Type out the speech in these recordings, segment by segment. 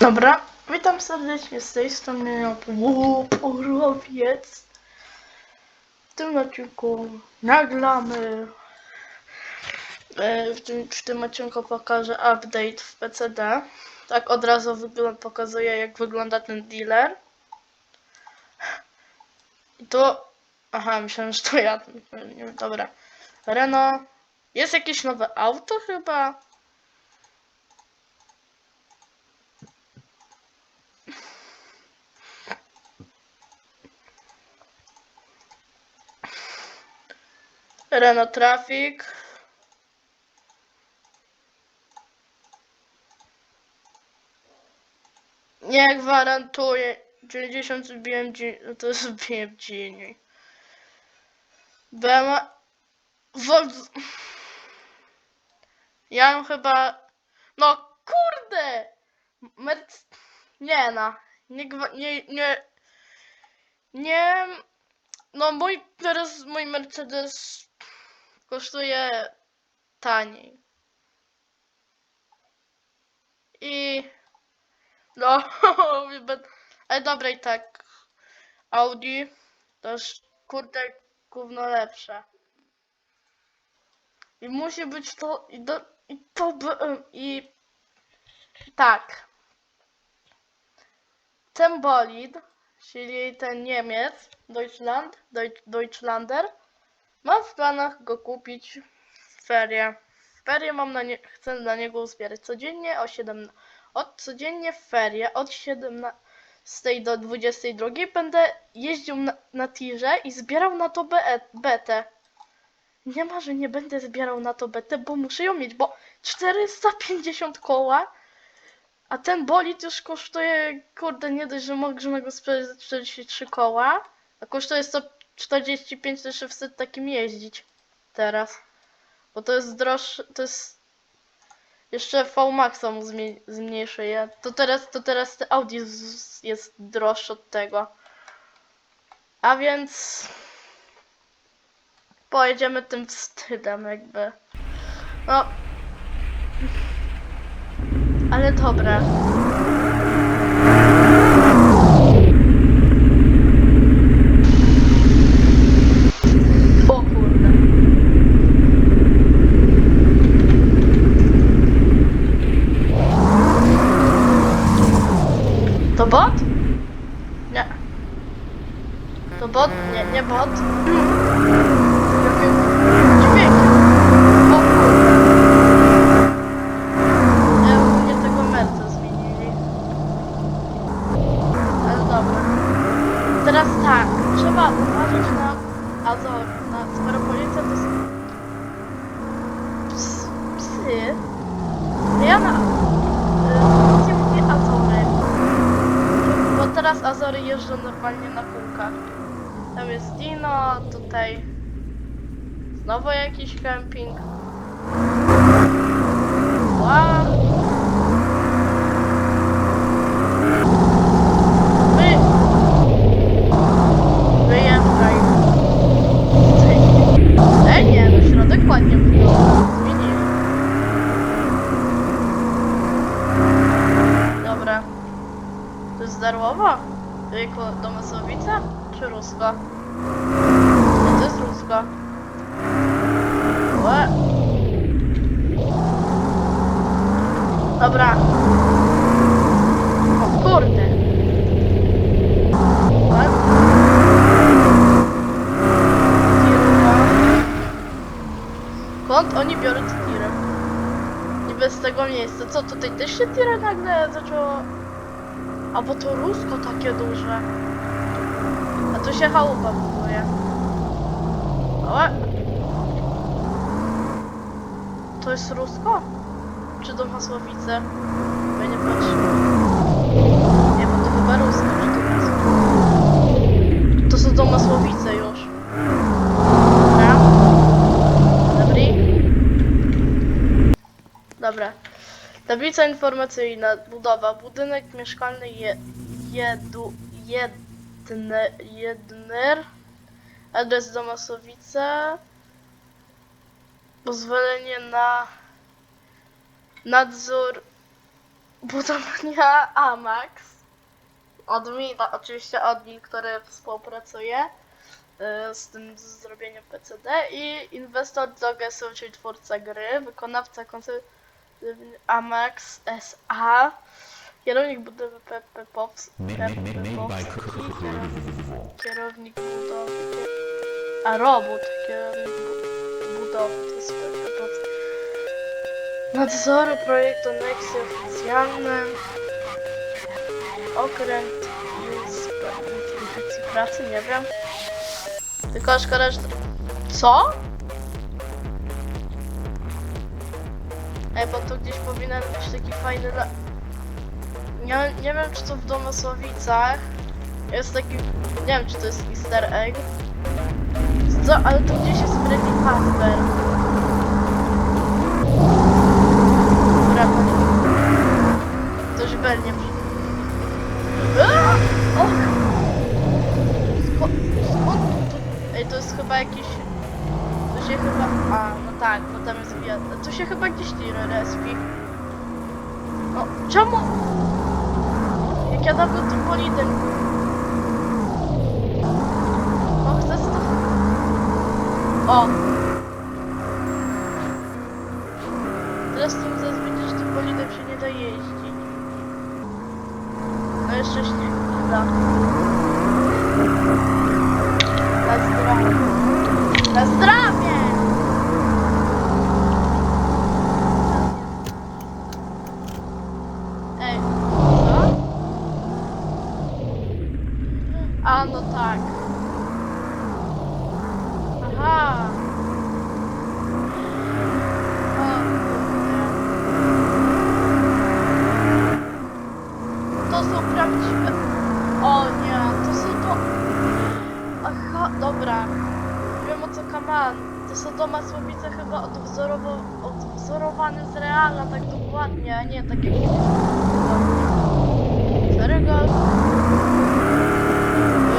Dobra, witam serdecznie z tej strony Porowiec. W tym odcinku naglamy. e, W tym, w tym odcinku pokażę update w PCD. Tak od razu wygląda, pokazuję jak wygląda ten dealer. I to... Aha, myślałem, że to ja. Dobra. Renault. Jest jakieś nowe auto chyba? Renault Traffic. Nie gwarantuję. 90 BMG, no to BMG. nie. BMW. Volks... Ja ją chyba. No kurde! Merc... Nie no. Nie, gwa... nie, nie. Nie. No mój teraz mój Mercedes kosztuje taniej. I no, ale dobra i tak. Audi to już kurde gówno lepsze. I musi być to i, do, i to i tak. Ten bolid, czyli ten Niemiec, Deutschland, Deutsch, Deutschlander, mam w planach go kupić w ferie. W ferie mam na nie, chcę na niego uzbierać codziennie o 7, od codziennie w ferie od 17 do 22 będę jeździł na, na tirze i zbierał na to be, betę. Nie ma, że nie będę zbierał na to betę, bo muszę ją mieć, bo 450 koła, a ten bolid już kosztuje, kurde, nie dość, że można go sprzedać za 43 koła, a kosztuje 145 też wstyd takim jeździć teraz. Bo to jest droższe, to jest jeszcze VMAXa mu zmniejszy je. To teraz, to teraz te Audi jest droższe od tego. A więc pojedziemy tym wstydem jakby. No. Ale dobra. O kurde. To bot? Nie. To bot? Nie, nie bot. Jakie dźwięki. O kurde. Ja ogólnie tego merca zmienili. Ale dobra. Teraz tak, trzeba uważać na Azor, na skoro policja to są ps, psy. Ja na y, nie mówię Azory. Bo teraz Azory jeżdżą normalnie na kółkach. Tam jest Dino, tutaj znowu jakiś camping. Wow. Wy... Wyjeżdżaj. Ej, nie, no środek ładnie wygląda. Zmienili. Dobra. To jest Darłowa? To jako Domysłowica? Czy Rusko? No to jest Rusko. Łe. Dobra. O kurde. Łe. Tirka. Skąd oni biorą te tiry? I bez tego miejsca. Co, tutaj też się tira nagle zaczęło... A bo to Rusko takie duże. A tu się chałupa buduje. Ale... To jest Rusko? Czy Domasłowice? Bo ja nie patrzę. Tablica informacyjna, budowa, budynek mieszkalny je, jedu, jedne, jedner, adres Domasowice, pozwolenie na nadzór budowania Amax. Od Mida, oczywiście nich, który współpracuje y, z tym zrobieniem PCD i inwestor Dogesu, czyli twórca gry, wykonawca koncepcji Amax SA, kierownik budowy PP Pops, kierownik budowy, a robot, kierownik bu- budowy, to jest PP Pops. Nadzoru projektu Nexy oficjalny, okręt inspekcji pracy, nie wiem. Tylko szkoda, że... Co? Ej, bo tu gdzieś powinien być taki fajny... La... Nie, nie wiem, czy to w Domosłowicach jest taki... Nie wiem, czy to jest easter egg. Co? Ale tu gdzieś jest Freddy Fazbear. Dobra, Ktoś. Aaa! O! Skąd. Ej, to jest chyba jakiś... To się chyba... A, no tak, bo tam jest gwiazda. To się chyba gdzieś respi. O, czemu? Jak ja dawno tym bolidem... O, chcę sto... O! To prawdziwe. O nie, to są to. Aha, dobra. Wiem o co kaman. To są domasłowice chyba odwzorowo... odwzorowane z realna, tak dokładnie, a nie tak jak... Serio?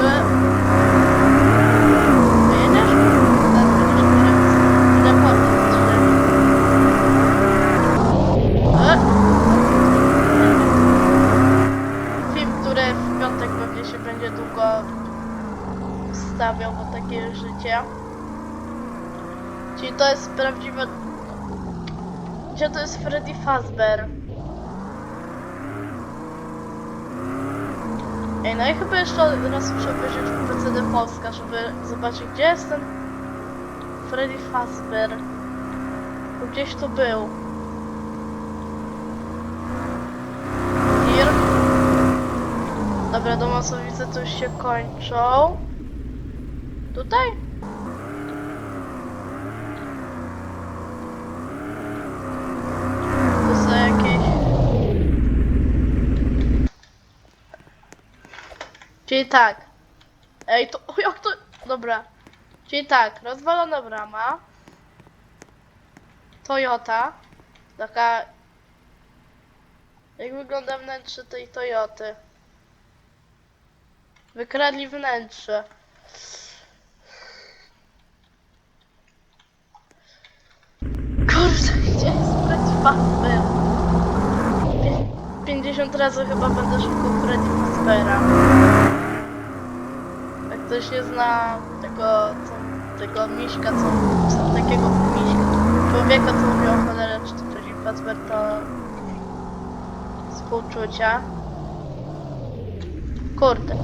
E. Wyjedziesz? Teraz będziesz musiał reportem strzelić. E. Film, który w piątek pewnie się będzie długo stawiał, bo takie życie. Czyli to jest prawdziwe... Gdzie to jest Freddy Fazbear? Ej, no i chyba jeszcze raz muszę obejrzeć PCD Polska, żeby zobaczyć, gdzie jest ten Freddy Fazbear. Bo gdzieś tu był. Here. Dobra, domasowice tu już się kończą. Tutaj? To są jakieś... Czyli tak. Ej, to... O, jak to... Dobra. Czyli tak, rozwalona brama. Toyota. Taka... Jak wygląda wnętrze tej Toyoty? Wykradli wnętrze. Kurde, gdzie jest Freddy Fazbear? Pię- 50 razy chyba będę szukał Freddy Fazbeara. Ktoś nie zna tego, co, tego miśka, co, co takiego miśka, człowieka, co o cholerę, czy to Freddy Fazbear, to współczucia. Kurde.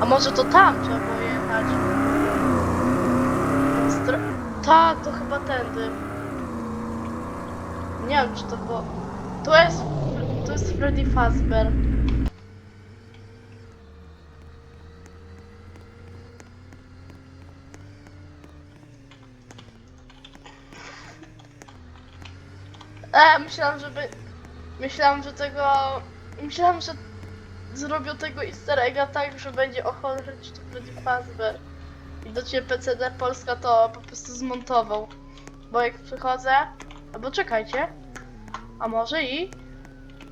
A może to tam trzeba było jechać? Stro... Tak, to chyba tędy. Nie wiem, czy to było... To jest... To jest Freddy Fazbear. E, myślałam, żeby... Myślałam, że tego... Myślałam, że zrobią tego easter egga tak, że będzie o cholerę, czy to Freddy Fazbear. Widocznie PCD Polska to po prostu zmontował. Bo jak przychodzę... Albo czekajcie. A może i...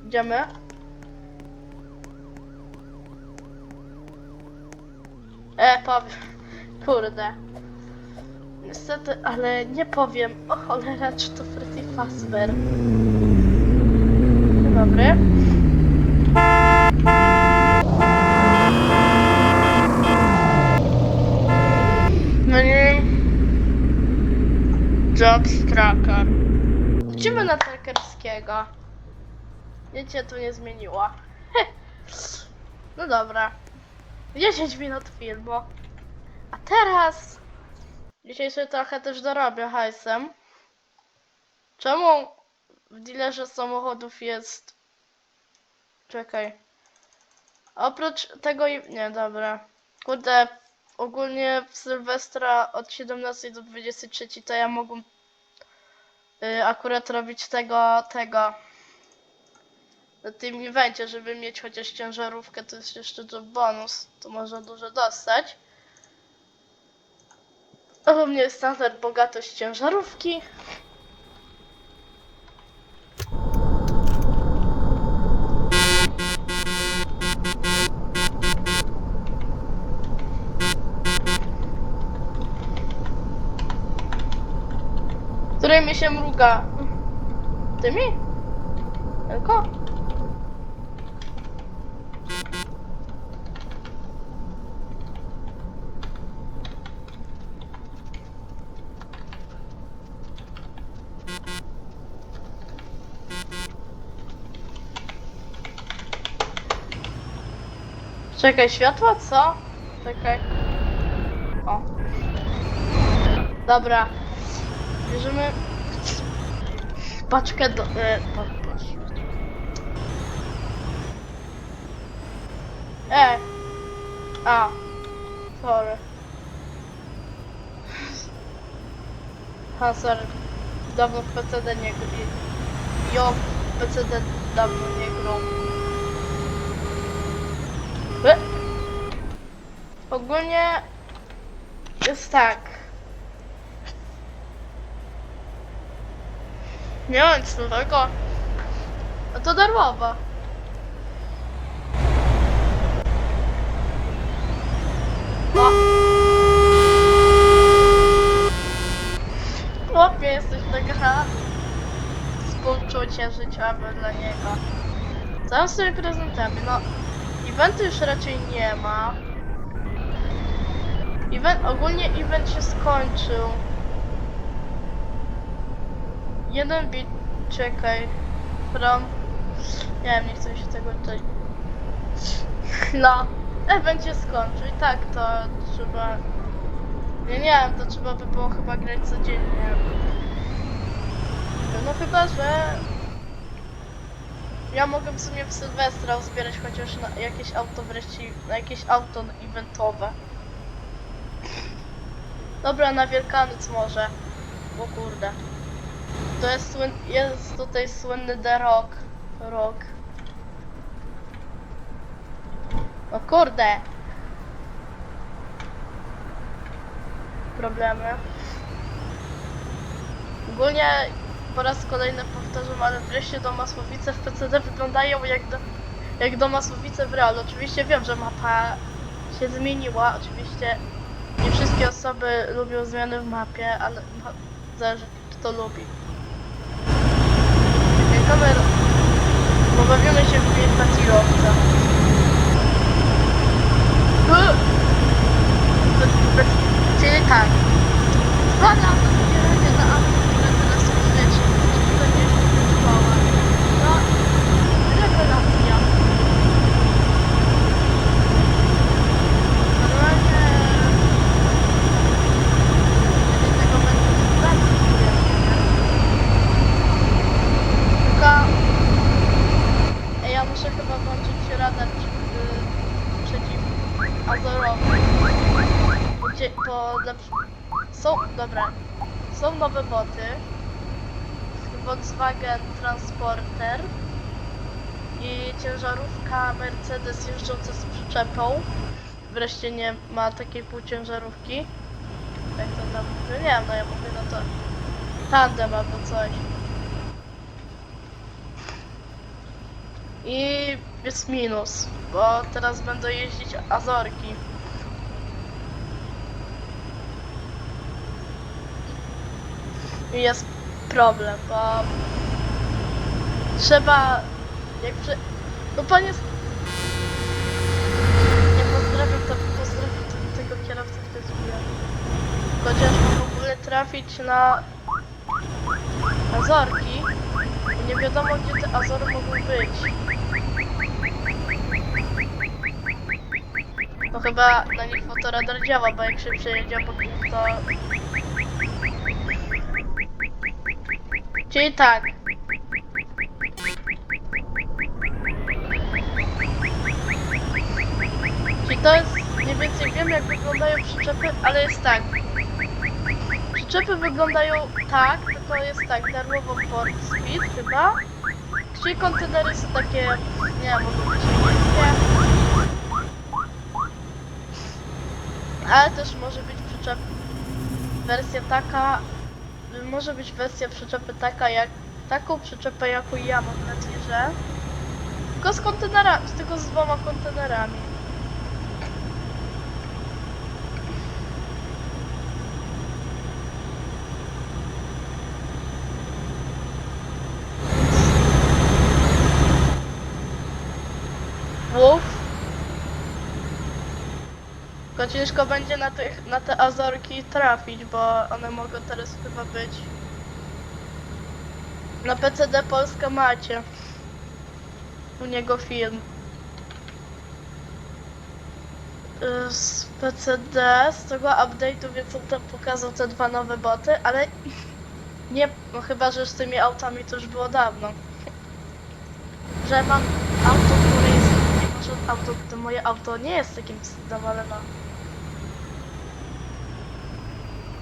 Idziemy. E, powiem. Kurde. Niestety, ale nie powiem. O cholera, czy to Freddy Fazbear. Dzień dobry. No nie. Jobs Tracker. Uczymy na trackerskiego. Nic się tu nie zmieniło. no dobra. 10 minut filmu. A teraz Dzisiaj sobie trochę też dorobię hajsem. Czemu w dealerze samochodów jest... Czekaj. Oprócz tego i... Nie, dobra. Kurde, ogólnie w Sylwestra od 17 do 23 to ja mogłem y, akurat robić tego, tego na tym evencie, żeby mieć chociaż ciężarówkę, to jest jeszcze to bonus, to można dużo dostać. U mnie jest standard bogatość ciężarówki. Której mi się mruga. Tymi? Tylko? Czekaj, światła? Co? Czekaj. O. Dobra. Bierzemy paczkę do... E, pa, patrz. E. A. Sorry. Ha, sorry. Dawno w PCD nie grał. Jo, PCD dawno nie grał. Ogólnie jest tak. Nie nic nowego. No to darmowa. O. Chłopie, jesteś mega współczucie życiowe dla niego. Tam sobie prezentami, no eventu już raczej nie ma. Event, ogólnie event się skończył. Jeden bit, czekaj, from, nie wiem, nie chcę się tego tutaj, no, event się skończył i tak to trzeba, nie, nie wiem, to trzeba by było chyba grać codziennie, no chyba, że ja mogę w sumie w Sylwestra uzbierać chociaż na jakieś auto wreszcie, na jakieś auto eventowe. Dobra, na Wielkanoc może, o kurde. To jest, słyn, jest tutaj słynny The Rock. Rock. O kurde. Problemy. Ogólnie po raz kolejny powtarzam, ale wreszcie do Masłowice w PCD wyglądają jak do, jak do Masłowice w realu. Oczywiście wiem, że mapa się zmieniła. Oczywiście wszystkie osoby lubią zmiany w mapie, ale zależy kto lubi. Czekaj. Bo bawimy się w piękna tirowca. Czyli tak. Dwa lata zbierania na auto, które teraz już leci. To nie jest szkoła. No, rewelacja. Normalnie... Kiedyś tego będę sprawdzić, nie? Tylko... Ej, ja muszę chyba włączyć radar yy, przeciwazorowy. Gdzie, bo dla, są, dobra, są nowe boty. Volkswagen Transporter i ciężarówka Mercedes jeżdżąca z przyczepą. Wreszcie nie ma takiej półciężarówki. Jak to tam mówię? Nie wiem, no ja mówię no to tandem albo coś. I jest minus, bo teraz będą jeździć Azorki. I jest problem, bo trzeba jak prze... No pan jest... Nie pozdrawiam to, pozdrawiam tego kierowcę, który zbiera. Chociaż w ogóle trafić na Azorki. Nie wiadomo gdzie te Azory mogą być. No chyba na nich fotoradar działa, bo jak się przejedzie obok nich to... Czyli tak. Czyli to jest, mniej więcej wiem jak wyglądają przyczepy, ale jest tak. Przyczepy wyglądają tak, tylko jest tak, darmowo Ford Speed chyba. Czyli kontenery są takie, nie wiem, mogą być. Ale też może być przyczep, wersja taka, może być wersja przyczepy taka jak, taką przyczepę jaką ja mam na tirze. Tylko z kontenerami, tylko z dwoma kontenerami. Tylko ciężko będzie na, tych, na te Azorki trafić, bo one mogą teraz chyba być. Na PCD Polska macie. U niego film. Z PCD, z tego update'u, więc on tam pokazał te dwa nowe boty, ale nie, no chyba, że z tymi autami to już było dawno. Że mam auto, które jest, może auto, to moje auto nie jest takim cudem, ale no.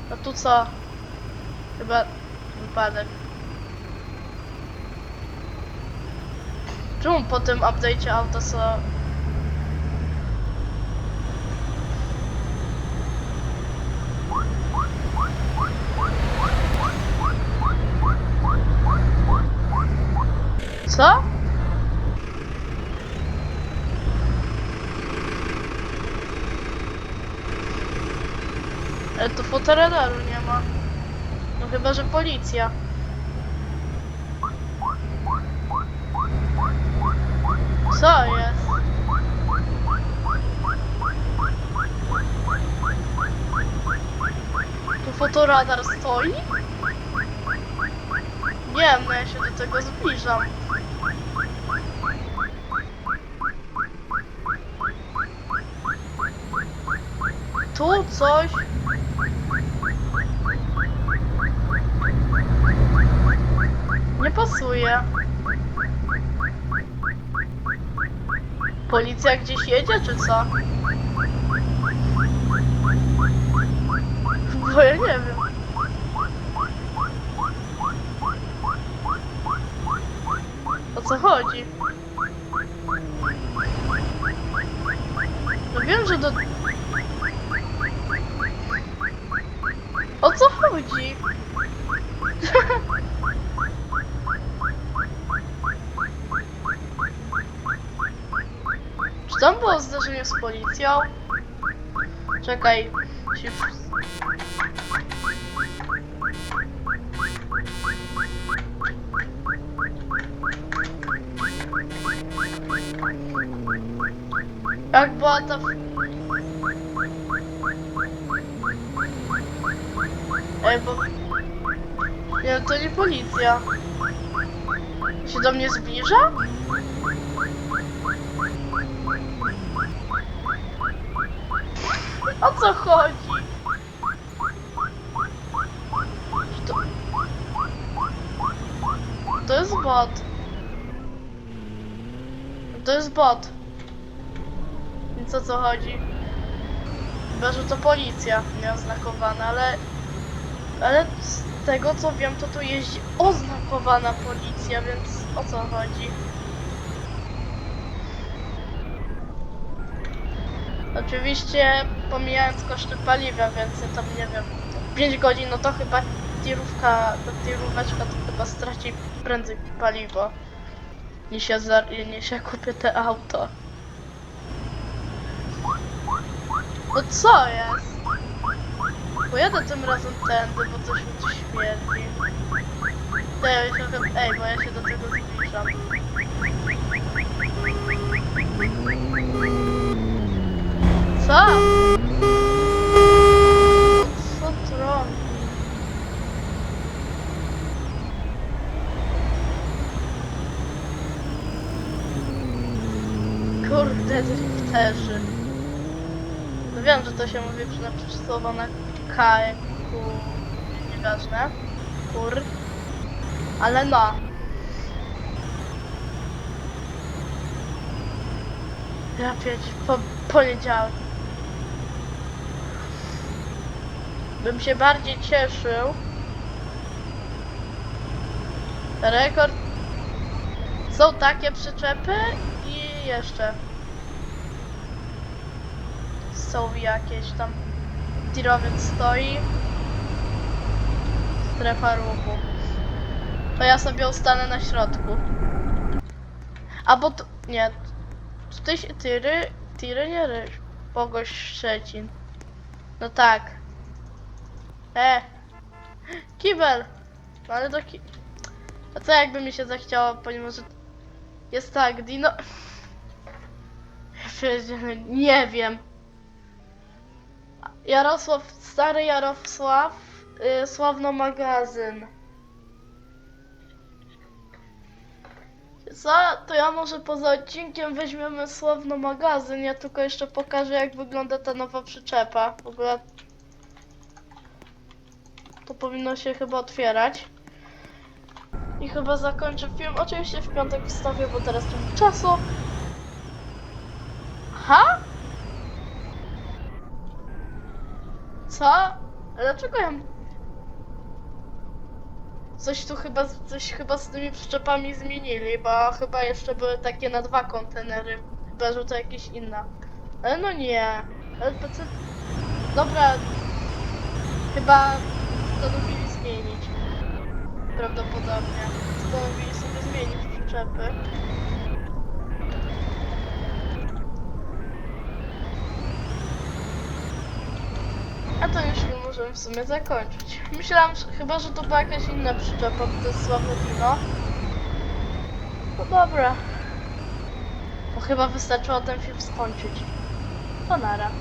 No tu co? Chyba wypadek. Czemu po tym update'cie auto są... Co? Ale tu fotoradaru nie ma. No chyba, że policja. Co jest? Tu fotoradar stoi? Nie wiem, no ja się do tego zbliżam. Tu coś. Nie pasuje. Policja gdzieś jedzie, czy co? Bo ja nie wiem. O co chodzi? No wiem, że do... O co chodzi? Czy tam było zdarzenie z policją? Czekaj. Jak była ta... Ej, bo... Nie, to nie policja. Się do mnie zbliża? O co chodzi? To... to jest bot. To jest bot. Więc o co chodzi? Chyba, że to policja nieoznakowana, ale... Ale z tego co wiem, to tu jeździ oznakowana policja, więc o co chodzi? Oczywiście pomijając koszty paliwa, więc ja tam nie wiem, 5 godzin, no to chyba tirówka, ta tiróweczka to chyba straci prędzej paliwo niż ja, za, niż ja kupię te auto. No co jest? Pojadę tym razem tędy, bo coś mi tu śmierdzi. Ej, się, ej, bo ja się do tego zbliżam. Co? Co tron? Kurde, drifterzy. No wiem, że to się mówi przy słowo na K, ku... nieważne. Kur. Ale no. Ja pięć, po, poniedziałek. Bym się bardziej cieszył. Rekord. Są takie przyczepy i jeszcze. Są jakieś tam. Tirowiec stoi. Strefa ruchu. To ja sobie ustanę na środku. A bo tu... Nie. Tutaj się tiry... Tiry nie ryż. Pogoś Szczecin. No tak. E. Kibel. No ale do ki... A co jakby mi się zachciało, ponieważ jest tak, Dino... Nie wiem. Jarosław, stary Jarosław, y, Sławno magazyn. Co? To ja może poza odcinkiem weźmiemy Sławno magazyn, ja tylko jeszcze pokażę jak wygląda ta nowa przyczepa. W ogóle to powinno się chyba otwierać. I chyba zakończę film. Oczywiście w piątek wstawię, bo teraz nie mam czasu. Ha? Co? Dlaczego ja... Coś tu chyba, coś chyba z tymi przyczepami zmienili, bo chyba jeszcze były takie na dwa kontenery. Chyba, że to jakieś inna. Ale no nie. LPC... Dobra. Chyba postanowili zmienić. Prawdopodobnie. Postanowili sobie zmienić przyczepy. A to już film możemy w sumie zakończyć. Myślałam że, chyba, że to była jakaś inna przyczepa, bo to jest sławne wino. No dobra. To chyba wystarczyło ten film skończyć. To nara.